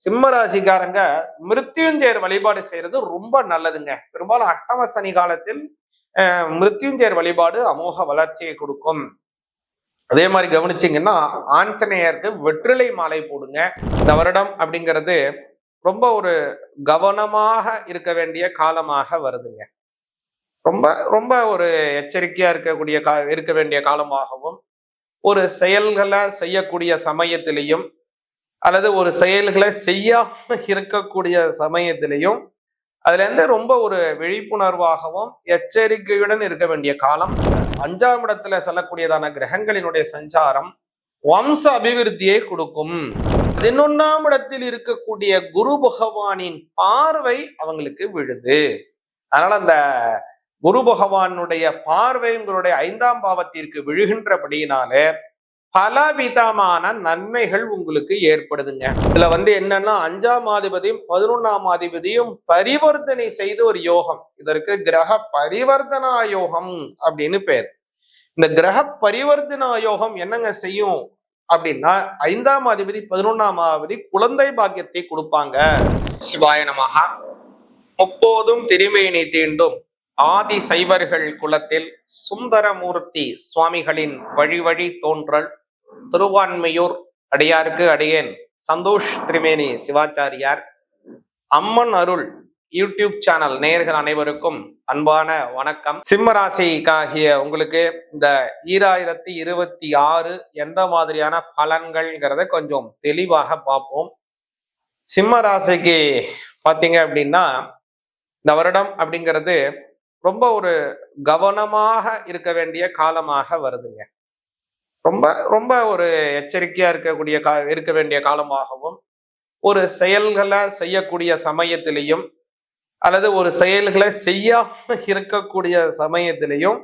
சிம்ம ராசிக்காரங்க மிருத்யுஞ்சயர் வழிபாடு செய்யறது ரொம்ப நல்லதுங்க. பெரும்பாலும் அட்டம சனி காலத்தில் மிருத்யுஞ்சயர் வழிபாடு அமோக வளர்ச்சியை கொடுக்கும். அதே மாதிரி கவனிச்சிங்கன்னா ஆஞ்சநேயருக்கு வெற்றிலை மாலை போடுங்க. இந்த வருடம் அப்படிங்கிறது ரொம்ப ஒரு கவனமாக இருக்க வேண்டிய காலமாக வருதுங்க. ரொம்ப ரொம்ப ஒரு எச்சரிக்கையா இருக்கக்கூடிய கா இருக்க வேண்டிய காலமாகவும் ஒரு செயல்களை செய்யக்கூடிய சமயத்திலையும் அல்லது ஒரு செயல்களை செய்யாம இருக்கக்கூடிய சமயத்திலையும் அதுல இருந்து ரொம்ப ஒரு விழிப்புணர்வாகவும் எச்சரிக்கையுடன் இருக்க வேண்டிய காலம். அஞ்சாம் இடத்துல செல்லக்கூடியதான கிரகங்களினுடைய சஞ்சாரம் வம்ச அபிவிருத்தியை கொடுக்கும். பதினொன்னாம் இடத்தில் இருக்கக்கூடிய குரு பகவானின் பார்வை அவங்களுக்கு விழுது. அதனால அந்த குரு பகவானுடைய பார்வை உங்களுடைய ஐந்தாம் பாவத்திற்கு விழுகின்றபடியினாலே பலவிதமான நன்மைகள் உங்களுக்கு ஏற்படுதுங்க. இதுல வந்து என்னன்னா அஞ்சாம் அதிபதியும் பதினொன்னாம் அதிபதியும் பரிவர்த்தனை செய்த ஒரு யோகம். இதற்கு கிரக பரிவர்த்தனா யோகம் அப்படின்னு பேர். இந்த கிரக பரிவர்த்தனா யோகம் என்னங்க செய்யும் அப்படின்னா ஐந்தாம் அதிபதி பதினொன்னாம் அதிபதி குழந்தை பாக்கியத்தை கொடுப்பாங்க. சிவாயனமாக முப்போதும் திருமேனி தீண்டும் ஆதி சைவர்கள் குலத்தில் சுந்தரமூர்த்தி சுவாமிகளின் வழி வழி தோன்றல் திருவான்மையூர் அடியாருக்கு அடியேன். சந்தோஷ் திரிமேனி சிவாச்சாரியார். அம்மன் அருள் யூடியூப் சேனல் நேயர்கள் அனைவருக்கும் அன்பான வணக்கம். சிம்ம ராசிக்காகிய உங்களுக்கு இந்த ஈராயிரத்தி இருபத்தி ஆறு எந்த மாதிரியான பலன்கள்ங்கிறத கொஞ்சம் தெளிவாக பார்ப்போம். சிம்ம ராசிக்கு பார்த்தீங்க அப்படின்னா இந்த வருடம் அப்படிங்கிறது ரொம்ப ஒரு கவனமாக இருக்க வேண்டிய காலமாக வருதுங்க. ரொம்ப ரொம்ப ஒரு எச்சரிக்கையா இருக்கக்கூடிய கா இருக்க வேண்டிய காலமாகவும் ஒரு செயல்களை செய்யக்கூடிய சமயத்திலையும் அல்லது ஒரு செயல்களை செய்யாம இருக்கக்கூடிய சமயத்திலையும்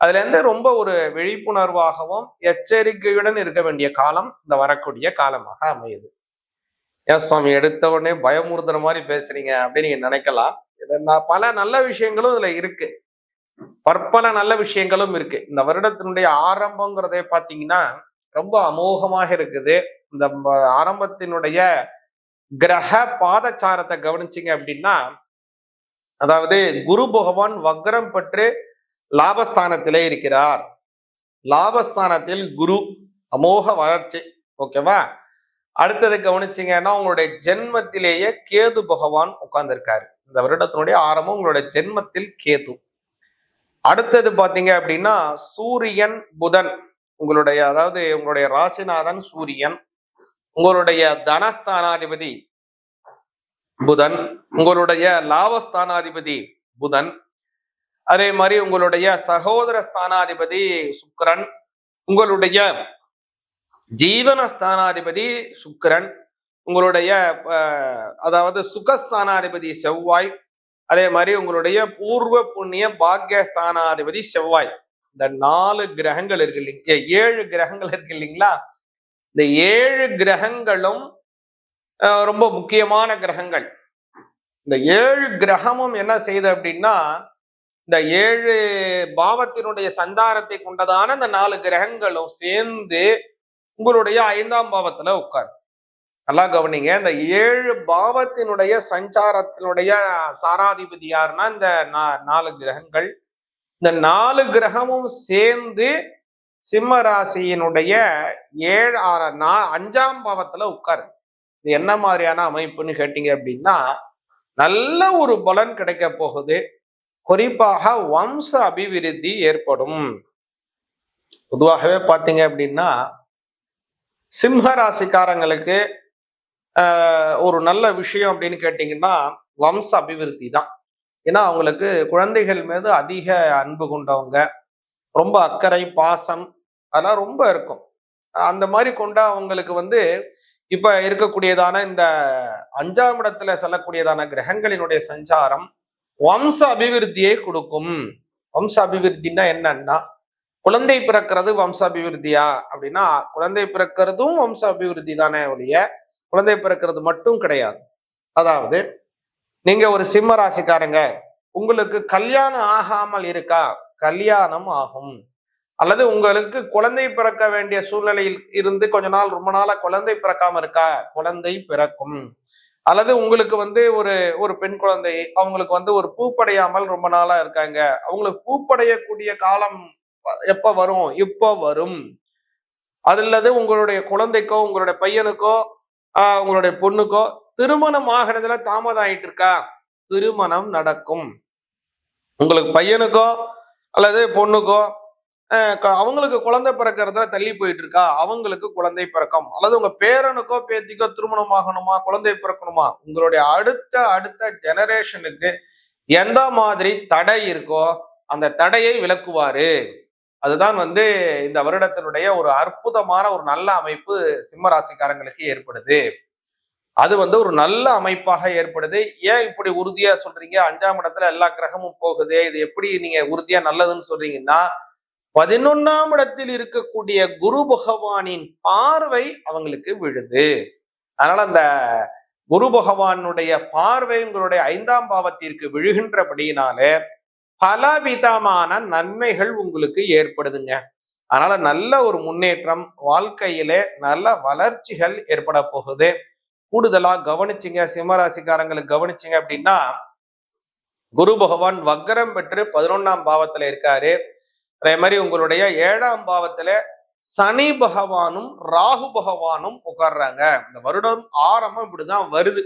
அதுல இருந்து ரொம்ப ஒரு விழிப்புணர்வாகவும் எச்சரிக்கையுடன் இருக்க வேண்டிய காலம் இந்த வரக்கூடிய காலமாக அமையுது. ஏன் சுவாமி எடுத்த உடனே பயமுறுத்துற மாதிரி பேசுறீங்க அப்படின்னு நீங்க நினைக்கலாம். இது நான் பல நல்ல விஷயங்களும் இதுல இருக்கு. பற்பல நல்ல விஷயங்களும் இருக்கு. இந்த வருடத்தினுடைய ஆரம்பங்கிறதே பார்த்தீங்கன்னா ரொம்ப அமோகமாக இருக்குது. இந்த ஆரம்பத்தினுடைய கிரக பாதச்சாரத்தை கவனிச்சீங்க அப்படின்னா அதாவது குரு பகவான் வக்ரம் பெற்று லாபஸ்தானத்திலே இருக்கிறார். லாபஸ்தானத்தில் குரு அமோக வளர்ச்சி ஓகேவா? அடுத்தது கவனிச்சீங்கன்னா உங்களுடைய ஜென்மத்திலேயே கேது பகவான் உட்கார்ந்திருக்காரு. இந்த வருடத்தினுடைய ஆரம்பம் உங்களுடைய ஜென்மத்தில் கேது. அடுத்தது பார்த்தீங்க அப்படின்னா சூரியன் புதன். உங்களுடைய அதாவது உங்களுடைய ராசிநாதன் சூரியன். உங்களுடைய தனஸ்தானாதிபதி புதன். உங்களுடைய லாபஸ்தானாதிபதி புதன். அதே மாதிரி உங்களுடைய சகோதர ஸ்தானாதிபதி சுக்கரன். உங்களுடைய ஜீவன ஸ்தானாதிபதி சுக்கரன். உங்களுடைய அதாவது சுகஸ்தானாதிபதி செவ்வாய். அதே மாதிரி உங்களுடைய பூர்வ புண்ணிய பாக்கியஸ்தானாதிபதி செவ்வாய். இந்த நாலு கிரகங்கள் இருக்கு இல்லைங்க ஏழு கிரகங்கள் இருக்கு இல்லைங்களா? இந்த ஏழு கிரகங்களும் அஹ், ரொம்ப முக்கியமான கிரகங்கள். இந்த ஏழு கிரகமும் என்ன செய்யுது அப்படின்னா இந்த ஏழு பாவத்தினுடைய சந்தாரத்தை கொண்டதான இந்த நாலு கிரகங்களும் சேர்ந்து உங்களுடைய ஐந்தாம் பாவத்துல உட்காரு நல்லா கவனிங்க இந்த ஏழு பாவத்தினுடைய சஞ்சாரத்தினுடைய சாராதிபதி யாருன்னா இந்த நா- நாலு கிரகங்கள். இந்த நாலு கிரகமும் சேர்ந்து சிம்ம ராசியினுடைய ஏழு ஆறு நா அஞ்சாம் பாவத்துல உட்காரு. இது என்ன மாதிரியான அமைப்புன்னு கேட்டீங்க அப்படின்னா நல்ல ஒரு பலன் கிடைக்க போகுது. குறிப்பாக வம்ச அபிவிருத்தி ஏற்படும். பொதுவாகவே பார்த்தீங்க அப்படின்னா சிம்ம ராசிக்காரங்களுக்கு ஒரு நல்ல விஷயம் அப்படின்னு கேட்டிங்கன்னா வம்ச அபிவிருத்தி தான். ஏன்னா அவங்களுக்கு குழந்தைகள் மீது அதிக அன்பு கொண்டவங்க ரொம்ப அக்கறை பாசம் அதெல்லாம் ரொம்ப இருக்கும். அந்த மாதிரி கொண்ட அவங்களுக்கு வந்து இப்ப இருக்கக்கூடியதான இந்த அஞ்சாம் இடத்துல செல்லக்கூடியதான கிரகங்களினுடைய சஞ்சாரம் வம்ச அபிவிருத்தியை கொடுக்கும். வம்ச அபிவிருத்தின்னா என்னன்னா குழந்தை பிறக்கிறது வம்ச அபிவிருத்தியா? அப்படின்னா குழந்தை பிறக்கிறதும் வம்ச அபிவிருத்தி தானே ஒழிய குழந்தை பிறக்கிறது மட்டும் கிடையாது. அதாவது நீங்க ஒரு சிம்ம ராசிக்காரங்க உங்களுக்கு கல்யாணம் ஆகாமல் இருக்கா? கல்யாணம் ஆகும். அல்லது உங்களுக்கு குழந்தை பிறக்க வேண்டிய சூழ்நிலையில் இருந்து கொஞ்ச நாள் ரொம்ப நாளா குழந்தை பிறக்காம இருக்கா? குழந்தை பிறக்கும். அல்லது உங்களுக்கு வந்து ஒரு ஒரு பெண் குழந்தை அவங்களுக்கு வந்து ஒரு பூப்படையாமல் ரொம்ப நாளா இருக்காங்க. அவங்களுக்கு பூப்படையக்கூடிய காலம் எப்ப வரும்? இப்போ வரும். அது அல்லது உங்களுடைய குழந்தைக்கோ உங்களுடைய பையனுக்கோ உங்களுடைய பொண்ணுக்கோ திருமணம் ஆகிறதுல தாமதம் ஆயிட்டு இருக்கா திருமணம் நடக்கும். உங்களுக்கு பையனுக்கோ அல்லது பொண்ணுக்கோ க- அவங்களுக்கு குழந்தை பிறக்கிறதுல தள்ளி போயிட்டு இருக்கா அவங்களுக்கு குழந்தை பிறக்கும். அல்லது உங்க பேரனுக்கோ பேத்திக்கோ திருமணம் ஆகணுமா? குழந்தை பிறக்கணுமா? உங்களுடைய அடுத்த அடுத்த ஜெனரேஷனுக்கு எந்த மாதிரி தடை இருக்கோ அந்த தடையை விளக்குவாரு அதுதான் வந்து இந்த வருடத்தினுடைய ஒரு அற்புதமான ஒரு நல்ல அமைப்பு சிம்ம ராசிக்காரங்களுக்கு ஏற்படுது. அது வந்து ஒரு நல்ல அமைப்பாக ஏற்படுது. ஏன் இப்படி உறுதியா சொல்றீங்க? அஞ்சாம் இடத்துல எல்லா கிரகமும் போகுது. இது எப்படி நீங்க உறுதியா நல்லதுன்னு சொல்றீங்கன்னா பதினொன்னாம் இடத்தில் இருக்கக்கூடிய குரு பகவானின் பார்வை அவங்களுக்கு விழுது. அதனால அந்த குரு பகவானுடைய பார்வை உங்களுடைய ஐந்தாம் பாவத்திற்கு விழுகின்றபடியினாலே பலவிதமான நன்மைகள் உங்களுக்கு ஏற்படுதுங்க. அதனால நல்ல ஒரு முன்னேற்றம் வாழ்க்கையிலே நல்ல வளர்ச்சிகள் ஏற்பட போகுது. கூடுதலா கவனிச்சிங்க சிம்மராசிக்காரங்களுக்கு கவனிச்சிங்க அப்படின்னா குரு பகவான் வக்கரம் பெற்று பதினொன்னாம் பாவத்துல இருக்காரு. அதே மாதிரி உங்களுடைய ஏழாம் பாவத்துல சனி பகவானும் ராகு பகவானும் உட்கார்றாங்க. இந்த வருடம் ஆரம்பம் இப்படிதான் வருது.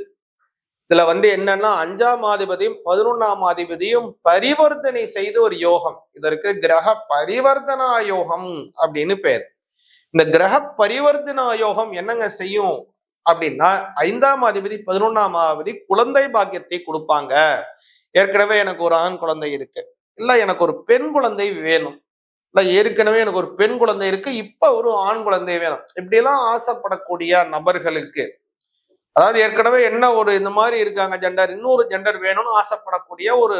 இதுல வந்து என்னன்னா அஞ்சாம் அதிபதியும் பதினொன்னாம் அதிபதியும் பரிவர்த்தனை செய்த ஒரு யோகம். இதற்கு கிரக பரிவர்த்தனா யோகம் அப்படின்னு பேர். இந்த கிரக பரிவர்த்தனா யோகம் என்னங்க செய்யும்? அப்படின்னா ஐந்தாம் அதிபதி பதினொன்னாம் அதிபதி குழந்தை பாக்கியத்தை கொடுப்பாங்க. ஏற்கனவே எனக்கு ஒரு ஆண் குழந்தை இருக்கு. இல்ல எனக்கு ஒரு பெண் குழந்தை வேணும். இல்ல ஏற்கனவே எனக்கு ஒரு பெண் குழந்தை இருக்கு. இப்ப ஒரு ஆண் குழந்தை வேணும். இப்படியெல்லாம் ஆசைப்படக்கூடிய நபர்களுக்கு அதாவது ஏற்கனவே என்ன ஒரு இந்த மாதிரி இருக்காங்க ஜெண்டர் இன்னொரு ஜெண்டர் வேணும்னு ஆசைப்படக்கூடிய ஒரு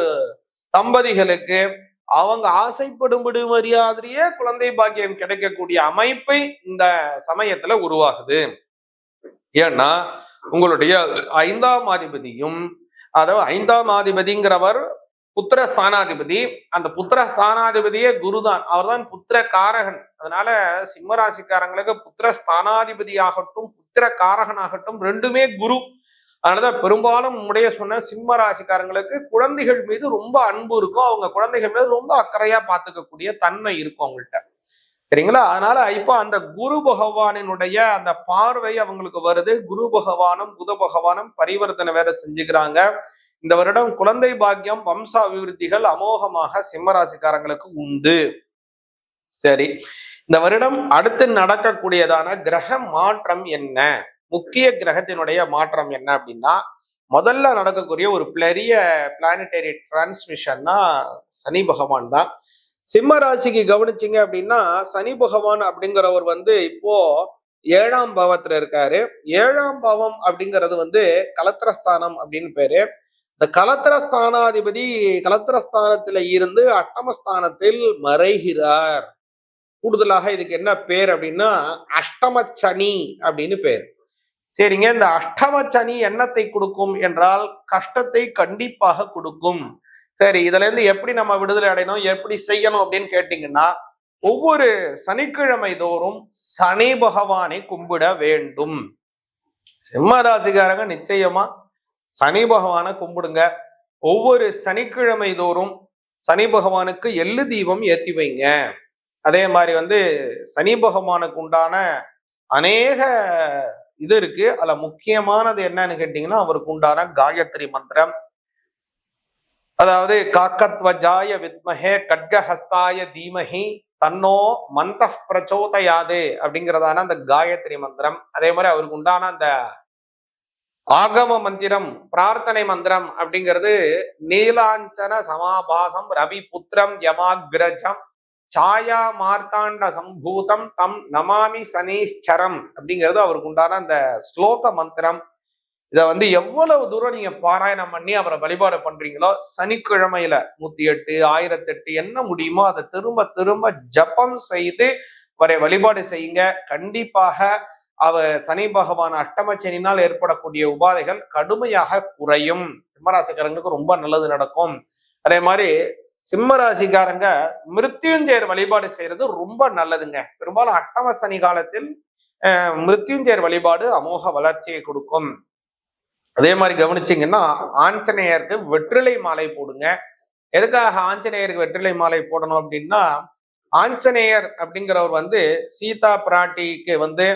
தம்பதிகளுக்கு அவங்க ஆசைப்படும்படி மரியாதையே குழந்தை பாக்கியம் கிடைக்கக்கூடிய அமைப்பை இந்த சமயத்துல உருவாகுது. ஏன்னா உங்களுடைய ஐந்தாம் அதிபதியும் அதாவது ஐந்தாம் அதிபதிங்கிறவர் புத்திர ஸ்தானாதிபதி. அந்த புத்திர ஸ்தானாதிபதியே குருதான். அவர்தான் புத்திர காரகன் அதனால சிம்மராசிக்காரங்களுக்கு புத்திர ஸ்தானாதிபதி ஆகட்டும் புத்திர காரகன் ஆகட்டும் ரெண்டுமே குரு. அதனாலதான் பெரும்பாலும் உடைய சொன்ன சிம்ம ராசிக்காரங்களுக்கு குழந்தைகள் மீது ரொம்ப அன்பு இருக்கும். அவங்க குழந்தைகள் மீது ரொம்ப அக்கறையா பாத்துக்கக்கூடிய தன்மை இருக்கும் அவங்கள்ட்ட. சரிங்களா? அதனால இப்போ அந்த குரு பகவானினுடைய அந்த பார்வை அவங்களுக்கு வருது. குரு பகவானும் புத பகவானும் பரிவர்த்தனை வேற செஞ்சுக்கிறாங்க. இந்த வருடம் குழந்தை பாக்கியம் வம்ச அபிவிருத்திகள் அமோகமாக சிம்மராசிக்காரங்களுக்கு உண்டு. சரி. இந்த வருடம் அடுத்து நடக்கக்கூடியதான கிரக மாற்றம் என்ன? முக்கிய கிரகத்தினுடைய மாற்றம் என்ன அப்படின்னா முதல்ல நடக்கக்கூடிய ஒரு பெரிய பிளானிட்டரி டிரான்ஸ்மிஷன்னா சனி பகவான் தான். சிம்ம ராசிக்கு கவனிச்சிங்க அப்படின்னா சனி பகவான் அப்படிங்கிறவர் வந்து இப்போ ஏழாம் பாவத்துல இருக்காரு. ஏழாம் பாவம் அப்படிங்கிறது வந்து கலத்திரஸ்தானம் அப்படின்னு பேரு. இந்த கலத்திரஸ்தானாதிபதி கலத்திரஸ்தானத்துல இருந்து அட்டமஸ்தானத்தில் மறைகிறார். கூடுதலாக இதுக்கு என்ன பேர் அப்படின்னா அஷ்டமச்சனி அப்படின்னு பேர். சரிங்க இந்த அஷ்டமச்சனி என்னத்தை கொடுக்கும் என்றால் கஷ்டத்தை கண்டிப்பாக கொடுக்கும். சரி இதுல இருந்து எப்படி நம்ம விடுதலை அடையணும் எப்படி செய்யணும் அப்படின்னு கேட்டீங்கன்னா ஒவ்வொரு சனிக்கிழமை தோறும் சனி பகவானை கும்பிட வேண்டும். சிம்ம ராசிக்காரங்க நிச்சயமா சனி பகவானை கும்பிடுங்க. ஒவ்வொரு சனிக்கிழமை தோறும் சனி பகவானுக்கு எள்ளு தீபம் ஏத்தி வைங்க. அதே மாதிரி வந்து சனி பகவானுக்கு உண்டான அநேக இது இருக்கு. அதுல முக்கியமானது என்னன்னு கேட்டீங்கன்னா அவருக்கு உண்டான காயத்ரி மந்திரம். அதாவது காக்கத்வஜாய வித்மஹே கட்கஹஸ்தாய தீமஹி தன்னோ மந்த பிரச்சோதயாது அப்படிங்கிறதான அந்த காயத்ரி மந்திரம். அதே மாதிரி அவருக்கு உண்டான அந்த ஆகம மந்திரம் பிரார்த்தனை மந்திரம் அப்படிங்கிறது நீலாஞ்சன சமாபாசம் ரவி புத்திரம் யமாகிரஜம் சாயா மார்த்தாண்ட சம்பூதம் தம் நமாமி சனீஸ்வரம் அப்படிங்கிறது அவருக்கு உண்டான அந்த ஸ்லோக மந்திரம். இதை வந்து எவ்வளவு தூரம் நீங்க பாராயணம் பண்ணி அவரை வழிபாடு பண்றீங்களோ சனிக்கிழமையில நூத்தி எட்டு ஆயிரத்தி எட்டு என்ன முடியுமோ அதை திரும்ப திரும்ப ஜபம் செய்து அவரை வழிபாடு செய்யுங்க. கண்டிப்பாக அவர் சனி பகவான் அஷ்டமச்சனினால் ஏற்படக்கூடிய உபாதைகள் கடுமையாக குறையும். சிம்மராசிக்காரங்களுக்கு ரொம்ப நல்லது நடக்கும். அதே மாதிரி சிம்ம ராசிக்காரங்க மிருத்யுஞ்சயர் வழிபாடு செய்யறது ரொம்ப நல்லதுங்க. பெரும்பாலும் அட்டம சனி காலத்தில் மிருத்யுஞ்சயர் வழிபாடு அமோக வளர்ச்சியை கொடுக்கும். அதே மாதிரி கவனிச்சிங்கன்னா ஆஞ்சநேயருக்கு வெற்றிலை மாலை போடுங்க. எதுக்காக ஆஞ்சநேயருக்கு வெற்றிலை மாலை போடணும் அப்படின்னா ஆஞ்சநேயர் அப்படிங்கிறவர் வந்து சீதா பிராட்டிக்கு வந்து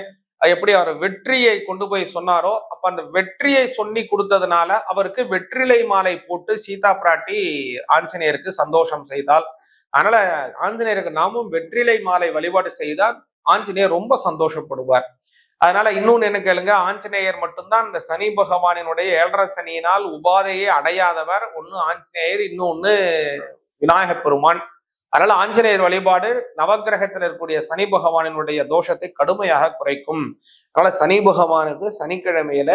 எப்படி அவர் வெற்றியை கொண்டு போய் சொன்னாரோ அப்ப அந்த வெற்றியை சொல்லி கொடுத்ததுனால அவருக்கு வெற்றிலை மாலை போட்டு சீதா பிராட்டி ஆஞ்சநேயருக்கு சந்தோஷம் செய்தால் அதனால ஆஞ்சநேயருக்கு நாமும் வெற்றிலை மாலை வழிபாடு செய்தால் ஆஞ்சநேயர் ரொம்ப சந்தோஷப்படுவார். அதனால இன்னொன்னு என்ன கேளுங்க ஆஞ்சநேயர் மட்டும்தான் இந்த சனி பகவானினுடைய ஏழரை சனியினால் உபாதையை அடையாதவர். ஒன்னு ஆஞ்சநேயர் இன்னொன்னு விநாயகப் பெருமான். அதனால ஆஞ்சநேயர் வழிபாடு நவகிரகத்தில் இருக்கக்கூடிய சனி பகவானினுடைய தோஷத்தை கடுமையாக குறைக்கும். அதனால சனி பகவானுக்கு சனிக்கிழமையில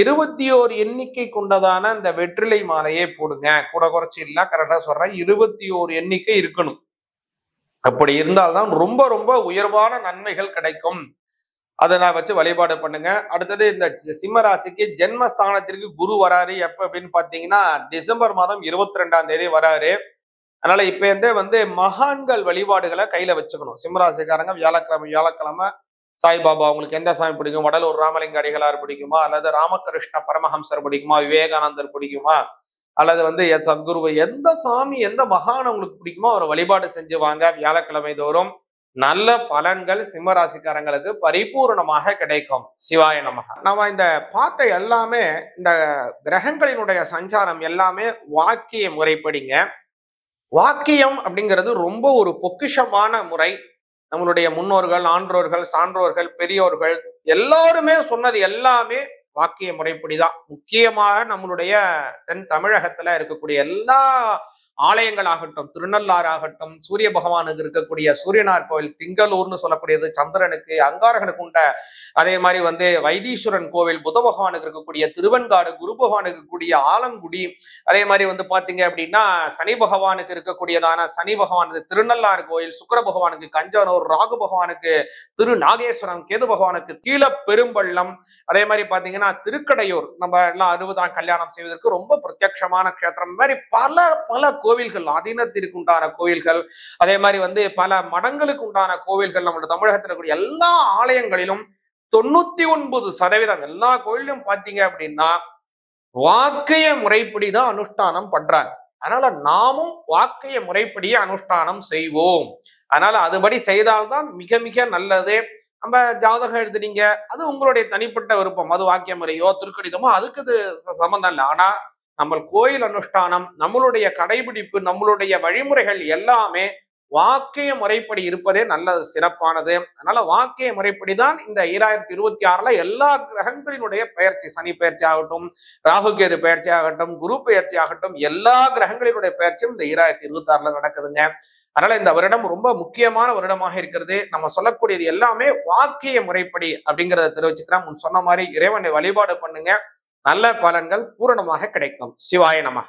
இருபத்தி ஓரு எண்ணிக்கை கொண்டதான அந்த வெற்றிலை மாலையே போடுங்க. கூட குறைச்சி இல்ல கரெக்டா சொல்றேன். இருபத்தி ஓரு எண்ணிக்கை இருக்கணும். அப்படி இருந்தால்தான் ரொம்ப ரொம்ப உயர்வான நன்மைகள் கிடைக்கும். அதை நான் வச்சு வழிபாடு பண்ணுங்க. அடுத்தது இந்த சிம்ம ராசிக்கு ஜென்மஸ்தானத்திற்கு குரு வராரு. எப்ப அப்படின்னு பாத்தீங்கன்னா டிசம்பர் மாதம் இருபத்தி ரெண்டாம் தேதி வராரு. அதனால இப்ப இருந்தே வந்து மகான்கள் வழிபாடுகளை கையில வச்சுக்கணும். சிம்மராசிக்காரங்க வியாழக்கிழமை வியாழக்கிழமை சாய்பாபா உங்களுக்கு எந்த சாமி பிடிக்கும்? வடலூர் ராமலிங்க அடிகளார் பிடிக்குமா? அல்லது ராமகிருஷ்ண பரமஹம்சர் பிடிக்குமா? விவேகானந்தர் பிடிக்குமா? அல்லது வந்து சத்குருவை எந்த சாமி எந்த மகான் உங்களுக்கு பிடிக்குமோ அவரை வழிபாடு செஞ்சு வாங்க. வியாழக்கிழமை தோறும் நல்ல பலன்கள் சிம்மராசிக்காரங்களுக்கு பரிபூர்ணமாக கிடைக்கும். சிவாய நமக. நம்ம இந்த பார்த்த எல்லாமே இந்த கிரகங்களினுடைய சஞ்சாரம் எல்லாமே வாக்கிய முறைப்படிங்க. வாக்கியம் அப்படிங்கிறது ரொம்ப ஒரு பொக்கிஷமான முறை. நம்மளுடைய முன்னோர்கள் ஆன்றோர்கள் சான்றோர்கள் பெரியோர்கள் எல்லாருமே சொன்னது எல்லாமே வாக்கிய முறைப்படிதான். முக்கியமாக நம்மளுடைய தென் தமிழகத்துல இருக்கக்கூடிய எல்லா ஆலயங்கள் ஆகட்டும் திருநள்ளாறு ஆகட்டும் சூரிய பகவானுக்கு இருக்கக்கூடிய சூரியனார் கோவில் திங்களூர்னு சொல்லக்கூடியது சந்திரனுக்கு அங்காரகனுக்கு உண்ட அதே மாதிரி வந்து வைத்தீஸ்வரன் கோவில் புத பகவானுக்கு இருக்கக்கூடிய திருவன்காடு குரு பகவானுக்கு இருக்கக்கூடிய ஆலங்குடி அதே மாதிரி வந்து பாத்தீங்க அப்படின்னா சனி பகவானுக்கு இருக்கக்கூடியதான சனி பகவானுக்கு திருநள்ளார் கோயில் சுக்கர பகவானுக்கு கஞ்சனூர் ராகு பகவானுக்கு திரு நாகேஸ்வரம் கேது பகவானுக்கு கீழ பெரும்பள்ளம் அதே மாதிரி பாத்தீங்கன்னா திருக்கடையூர் நம்ம எல்லாம் அறுபதாம் கல்யாணம் செய்வதற்கு ரொம்ப பிரத்யட்சமான கஷேத்திரம் மாதிரி பல பல கோவில்கள் அதீனத்திற்கு உண்டான கோவில்கள் அதே மாதிரி வந்து பல மடங்களுக்கு உண்டான கோவில்கள் நம்மளோட தமிழகத்தில் இருக்கக்கூடிய எல்லா ஆலயங்களிலும் தொண்ணூத்தி ஒன்பது சதவீதம் எல்லா கோயிலும் பார்த்தீங்க அப்படின்னா வாக்கைய முறைப்படி தான் அனுஷ்டானம் பண்றாங்க. அதனால நாமும் வாக்கைய முறைப்படியே அனுஷ்டானம் செய்வோம். அதனால அதுபடி செய்தால்தான் மிக மிக நல்லது. நம்ம ஜாதகம் எழுதுனீங்க அது உங்களுடைய தனிப்பட்ட விருப்பம். அது வாக்கிய முறையோ திருக்கடிதமோ அதுக்கு இது சம்பந்தம் இல்லை. ஆனா நம்ம கோயில் அனுஷ்டானம் நம்மளுடைய கடைபிடிப்பு நம்மளுடைய வழிமுறைகள் எல்லாமே வாக்கிய முறைப்படி இருப்பதே நல்லது சிறப்பானது. அதனால வாக்கிய முறைப்படி தான் இந்த ஈராயிரத்தி இருபத்தி ஆறுல எல்லா கிரகங்களினுடைய பயிற்சி சனி பயிற்சி ஆகட்டும் ராகு கேது பயிற்சி ஆகட்டும் குரு பயிற்சி ஆகட்டும் எல்லா கிரகங்களினுடைய பயிற்சியும் இந்த ஈராயிரத்தி இருபத்தி ஆறுல நடக்குதுங்க. அதனால இந்த வருடம் ரொம்ப முக்கியமான வருடமாக இருக்கிறது. நம்ம சொல்லக்கூடியது எல்லாமே வாக்கிய முறைப்படி அப்படிங்கிறத தெரிவிச்சுக்கிறேன். முன் சொன்ன மாதிரி இறைவனை வழிபாடு பண்ணுங்க. நல்ல பலன்கள் பூரணமாக கிடைக்கும். சிவாய நமக.